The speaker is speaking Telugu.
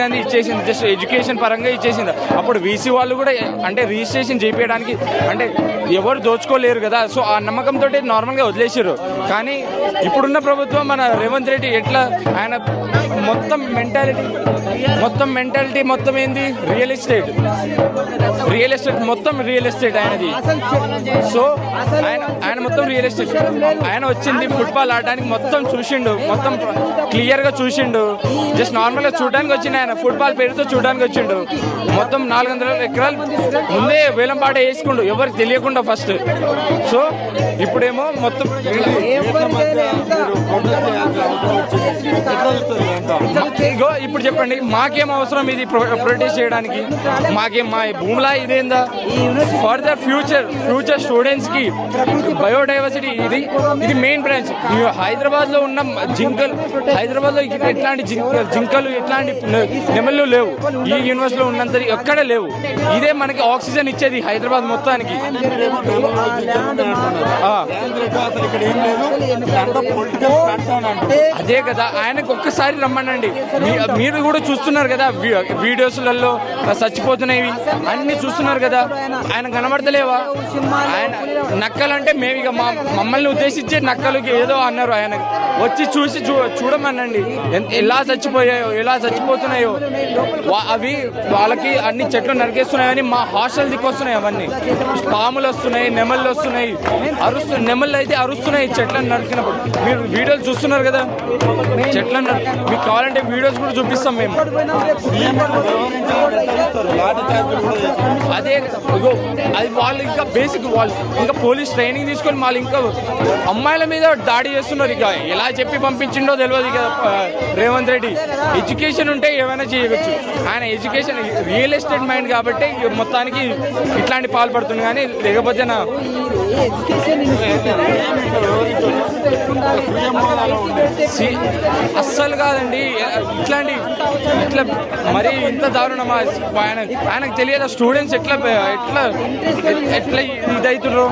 కానీ ఇచ్చేసింది జస్ట్ ఎడ్యుకేషన్ పరంగా ఇచ్చేసింది. అప్పుడు వీసీ వాళ్ళు కూడా అంటే రిజిస్ట్రేషన్ చేయించడానికి అంటే ఎవరు దోచుకోలేరు కదా సో ఆ నమ్మకంతో నార్మల్గా వదిలేసారు కానీ ఇప్పుడున్న ప్రభుత్వం మన రేవంత్ రెడ్డి ఎట్లా ఆయన మొత్తం మెంటాలిటీ మొత్తం మెంటాలిటీ మొత్తం ఏంది? రియల్ ఎస్టేట్ రియల్ ఎస్టేట్ మొత్తం రియల్ ఎస్టేట్ ఆయనది. సో ఆయన ఆయన మొత్తం రియల్ ఎస్టేట్ ఆయన వచ్చింది ఫుట్బాల్ ఆడడానికి మొత్తం చూసిండు మొత్తం క్లియర్గా చూసిండు. జస్ట్ నార్మల్గా చూడడానికి వచ్చింది ఆయన. ఫుట్బాల్ పేరుతో చూడడానికి వచ్చిండు. మొత్తం నాలుగు వందల ఎకరాలు ముందే వేలం పాట వేసుకుండు. ఎవరికి తెలియకుండా ఫస్ట్ సో ఇప్పుడేమో మొత్తం ఇప్పుడు చెప్పండి మాకేం అవసరం ఇది ప్రొటెస్ట్ చేయడానికి? మాకేం మా భూమిలా ఇదేందా? ఫర్ ద ఫ్యూచర్ ఫ్యూచర్ స్టూడెంట్స్కి బయోడైవర్సిటీ ఇది ఇది మెయిన్ బ్రాంచ్ హైదరాబాద్లో ఉన్న జింకలు హైదరాబాద్లో ఎట్లాంటి జింకలు ఎట్లాంటి నెమళ్ళు లేవు. ఈ యూనివర్సిటీలో ఉన్నంత ఎక్కడ లేవు. ఇదే మనకి ఆక్సిజన్ ఇచ్చేది హైదరాబాద్ మొత్తానికి. అదే కదా ఆయనకు ఒక్కసారి రమ్మనండి మీరు కూడా చూస్తున్నారు కదా వీడియోస్లలో చచ్చిపోతున్నాయి అన్ని చూస్తున్నారు కదా. ఆయన కనబడతలేవా? ఆయన నక్కలంటే మేము ఇక మా మమ్మల్ని ఉద్దేశించి నక్కలకి ఏదో అన్నారు ఆయన. వచ్చి చూసి చూ చూడమనండి. ఎలా చచ్చిపోయాయో ఎలా చచ్చిపోతున్నాయో. వా- అవి వాళ్ళకి అన్ని చెట్లు నరికేస్తున్నాయని మా హాస్టల్ దిక్కొస్తున్నాయి అవన్నీ. పాములు వస్తున్నాయి నెమళ్ళు వస్తున్నాయి అరుస్తు నెమళ్ళు అయితే అరుస్తున్నాయి చెట్లను నరికినప్పుడు. మీరు వీడియోలు చూస్తున్నారు కదా? చెట్లను మీకు కావాలంటే వీడియోస్ కూడా చూపిస్తాం మేము. అదే అది వాళ్ళు ఇంకా బేసిక్ వాళ్ళు. ఇంకా పోలీస్ ట్రైనింగ్ తీసుకొని వాళ్ళు ఇంకా అమ్మాయిల మీద దాడి చేస్తున్నారు ఇక. ఎలా చెప్పి పంపించిండో తెలియదు ఇక రేవంత్ రెడ్డి. ఎడ్యుకేషన్ ఉంటే ఏమైనా చేయవచ్చు. ఆయన ఎడ్యుకేషన్ రియల్ ఎస్టేట్ మైండ్ కాబట్టి మొత్తానికి ఇట్లాంటి పాల్పడుతుంది కానీ లేకపోతే నా అస్సలు కాదండి. ఇట్లాంటి ఇట్లా మరి ఇంత దారుణమా? ఆయన ఆయనకు తెలియదా స్టూడెంట్స్ ఎట్లా ఎట్లా ఎట్లా ఇదవుతున్నారు